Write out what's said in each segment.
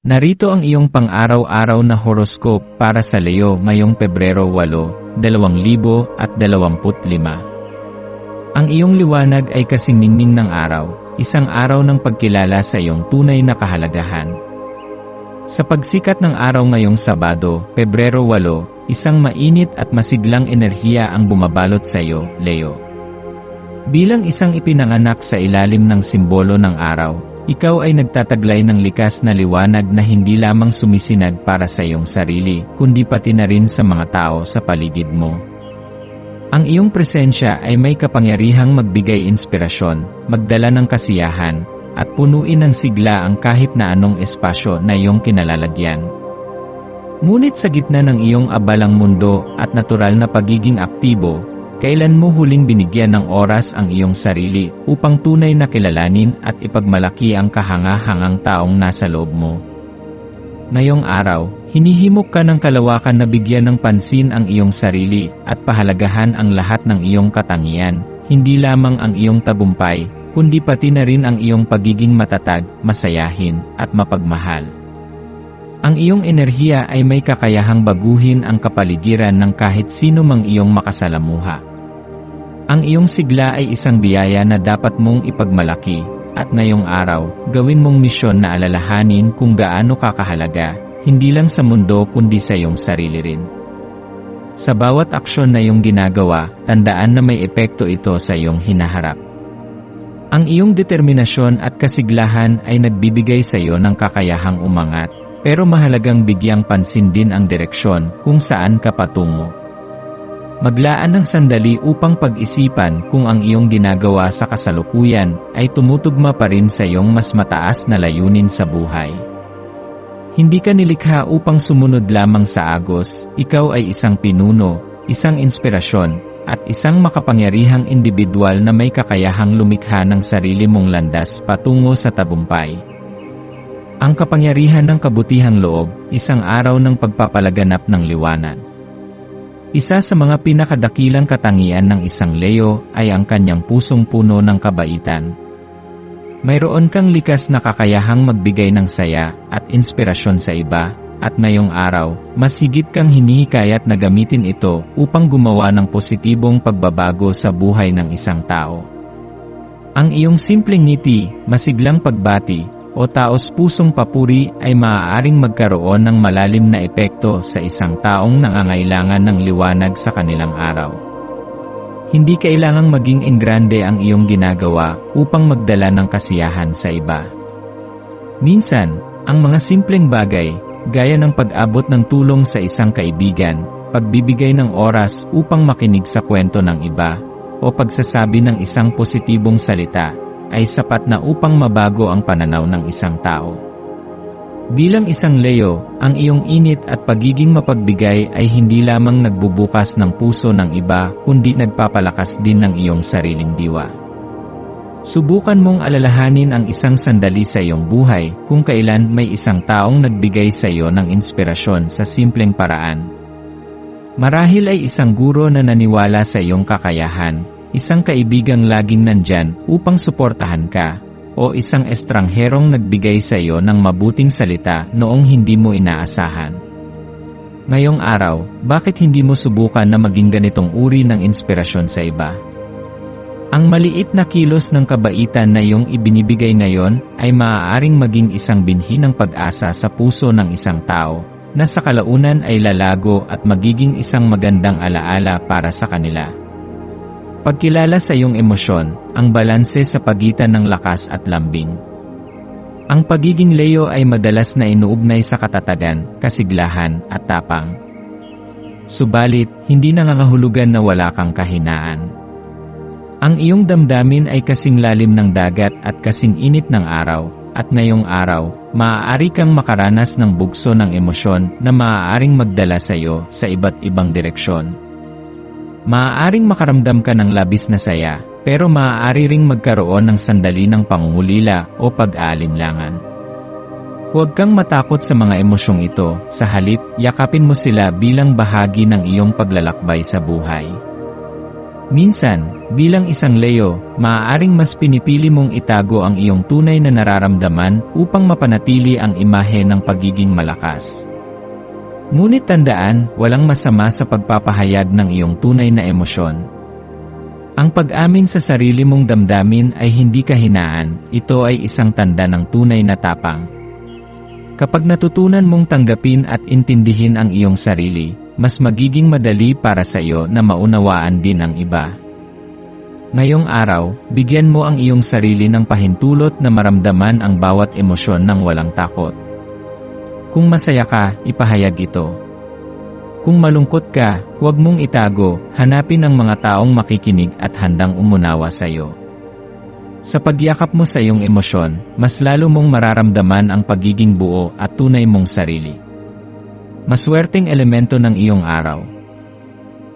Narito ang iyong pang-araw-araw na horoscope para sa Leo ngayong Pebrero 8, 2025. Ang iyong liwanag ay kasing ningning ng araw, isang araw ng pagkilala sa iyong tunay na kahalagahan. Sa pagsikat ng araw ngayong Sabado, Pebrero 8, isang mainit at masiglang enerhiya ang bumabalot sa iyo, Leo. Bilang isang ipinanganak sa ilalim ng simbolo ng araw, ikaw ay nagtataglay ng likas na liwanag na hindi lamang sumisinag para sa iyong sarili, kundi pati na rin sa mga tao sa paligid mo. Ang iyong presensya ay may kapangyarihang magbigay inspirasyon, magdala ng kasiyahan, at punuin ng sigla ang kahit na anong espasyo na iyong kinalalagyan. Ngunit sa gitna ng iyong abalang mundo at natural na pagiging aktibo, kailan mo huling binigyan ng oras ang iyong sarili upang tunay na kilalanin at ipagmalaki ang kahanga-hangang taong nasa loob mo? Ngayong araw, hinihimok ka ng kalawakan na bigyan ng pansin ang iyong sarili at pahalagahan ang lahat ng iyong katangian, hindi lamang ang iyong tagumpay, kundi pati na rin ang iyong pagiging matatag, masayahin, at mapagmahal. Ang iyong enerhiya ay may kakayahang baguhin ang kapaligiran ng kahit sino mang iyong makasalamuha. Ang iyong sigla ay isang biyaya na dapat mong ipagmalaki, at ngayong araw, gawin mong misyon na alalahanin kung gaano kakahalaga, hindi lang sa mundo kundi sa iyong sarili rin. Sa bawat aksyon na iyong ginagawa, tandaan na may epekto ito sa iyong hinaharap. Ang iyong determinasyon at kasiglahan ay nagbibigay sa iyo ng kakayahang umangat, pero mahalagang bigyang pansin din ang direksyon kung saan ka patungo. Maglaan ng sandali upang pag-isipan kung ang iyong ginagawa sa kasalukuyan ay tumutugma pa rin sa iyong mas mataas na layunin sa buhay. Hindi ka nilikha upang sumunod lamang sa agos, ikaw ay isang pinuno, isang inspirasyon, at isang makapangyarihang individual na may kakayahang lumikha ng sarili mong landas patungo sa tabumpay. Ang kapangyarihan ng kabutihang loob, isang araw ng pagpapalaganap ng liwanag. Isa sa mga pinakadakilang katangian ng isang Leo ay ang kanyang pusong puno ng kabaitan. Mayroon kang likas na kakayahang magbigay ng saya at inspirasyon sa iba, at ngayong araw, mas higit kang hinihikayat na gamitin ito upang gumawa ng positibong pagbabago sa buhay ng isang tao. Ang iyong simpleng ngiti, masiglang pagbati, o taos pusong papuri ay maaaring magkaroon ng malalim na epekto sa isang taong nangangailangan ng liwanag sa kanilang araw. Hindi kailangang maging engrande ang iyong ginagawa upang magdala ng kasiyahan sa iba. Minsan, ang mga simpleng bagay, gaya ng pag-abot ng tulong sa isang kaibigan, pagbibigay ng oras upang makinig sa kwento ng iba, o pagsasabi ng isang positibong salita, ay sapat na upang mabago ang pananaw ng isang tao. Bilang isang Leo, ang iyong init at pagiging mapagbigay ay hindi lamang nagbubukas ng puso ng iba kundi nagpapalakas din ng iyong sariling diwa. Subukan mong alalahanin ang isang sandali sa iyong buhay kung kailan may isang taong nagbigay sa iyo ng inspirasyon sa simpleng paraan. Marahil ay isang guro na naniwala sa iyong kakayahan, isang kaibigang laging nandyan upang suportahan ka, o isang estrangherong nagbigay sa iyo ng mabuting salita noong hindi mo inaasahan. Ngayong araw, bakit hindi mo subukan na maging ganitong uri ng inspirasyon sa iba? Ang maliit na kilos ng kabaitan na iyong ibinibigay ngayon ay maaaring maging isang binhi ng pag-asa sa puso ng isang tao, na sa kalaunan ay lalago at magiging isang magandang alaala para sa kanila. Pagkilala sa iyong emosyon, ang balanse sa pagitan ng lakas at lambing. Ang pagiging Leo ay madalas na inuugnay sa katatagan, kasiglahan, at tapang. Subalit, hindi nangangahulugan na wala kang kahinaan. Ang iyong damdamin ay kasing lalim ng dagat at kasing init ng araw, at ngayong araw, maaari kang makaranas ng bugso ng emosyon na maaaring magdala sa iyo sa iba't ibang direksyon. Maaaring makaramdam ka ng labis na saya, pero maaari ring magkaroon ng sandali ng pangungulila o pag-aalinlangan. Huwag kang matakot sa mga emosyong ito, sa halip, yakapin mo sila bilang bahagi ng iyong paglalakbay sa buhay. Minsan, bilang isang Leo, maaaring mas pinipili mong itago ang iyong tunay na nararamdaman upang mapanatili ang imahe ng pagiging malakas. Ngunit tandaan, walang masama sa pagpapahayag ng iyong tunay na emosyon. Ang pag-amin sa sarili mong damdamin ay hindi kahinaan, ito ay isang tanda ng tunay na tapang. Kapag natutunan mong tanggapin at intindihin ang iyong sarili, mas magiging madali para sa iyo na maunawaan din ang iba. Ngayong araw, bigyan mo ang iyong sarili ng pahintulot na maramdaman ang bawat emosyon ng walang takot. Kung masaya ka, ipahayag ito. Kung malungkot ka, huwag mong itago, hanapin ang mga taong makikinig at handang umunawa sa iyo. Sa pagyakap mo sa iyong emosyon, mas lalo mong mararamdaman ang pagiging buo at tunay mong sarili. Maswerteng elemento ng iyong araw.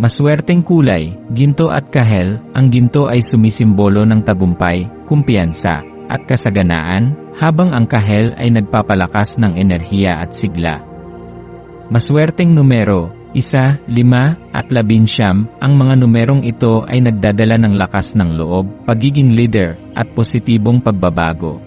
Maswerteng kulay, ginto at kahel, ang ginto ay sumisimbolo ng tagumpay, kumpiyansa, at kasaganaan, habang ang kahel ay nagpapalakas ng enerhiya at sigla. Maswerteng numero, isa, lima, at labinsyam, ang mga numerong ito ay nagdadala ng lakas ng loob, pagiging leader, at positibong pagbabago.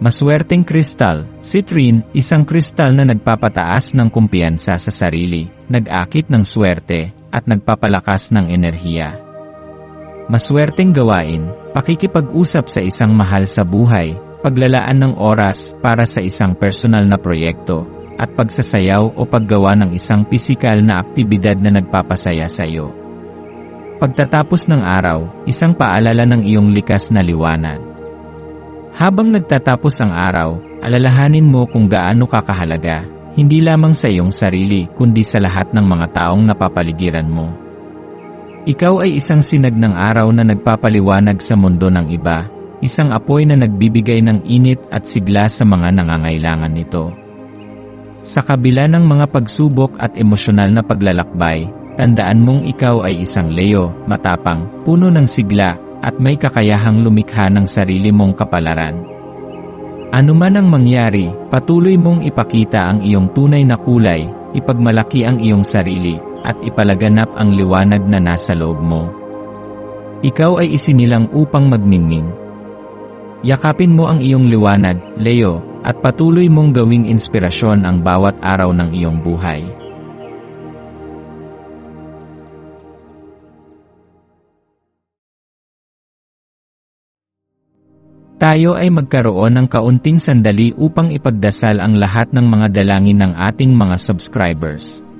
Maswerteng kristal, citrine, isang kristal na nagpapataas ng kumpiyansa sa sarili, nag-akit ng swerte, at nagpapalakas ng enerhiya. Maswerteng gawain, pakikipag-usap sa isang mahal sa buhay, paglalaan ng oras para sa isang personal na proyekto, at pagsasayaw o paggawa ng isang pisikal na aktibidad na nagpapasaya sa iyo. Pagtatapos ng araw, isang paalala ng iyong likas na liwanag. Habang nagtatapos ang araw, alalahanin mo kung gaano kakahalaga, hindi lamang sa iyong sarili kundi sa lahat ng mga taong napapaligiran mo. Ikaw ay isang sinag ng araw na nagpapaliwanag sa mundo ng iba, isang apoy na nagbibigay ng init at sigla sa mga nangangailangan nito. Sa kabila ng mga pagsubok at emosyonal na paglalakbay, tandaan mong ikaw ay isang Leo, matapang, puno ng sigla, at may kakayahang lumikha ng sarili mong kapalaran. Ano man ang mangyari, patuloy mong ipakita ang iyong tunay na kulay, ipagmalaki ang iyong sarili, at ipalaganap ang liwanag na nasa loob mo. Ikaw ay isinilang upang magningning. Yakapin mo ang iyong liwanag, Leo, at patuloy mong gawing inspirasyon ang bawat araw ng iyong buhay. Tayo ay magkaroon ng kaunting sandali upang ipagdasal ang lahat ng mga dalangin ng ating mga subscribers,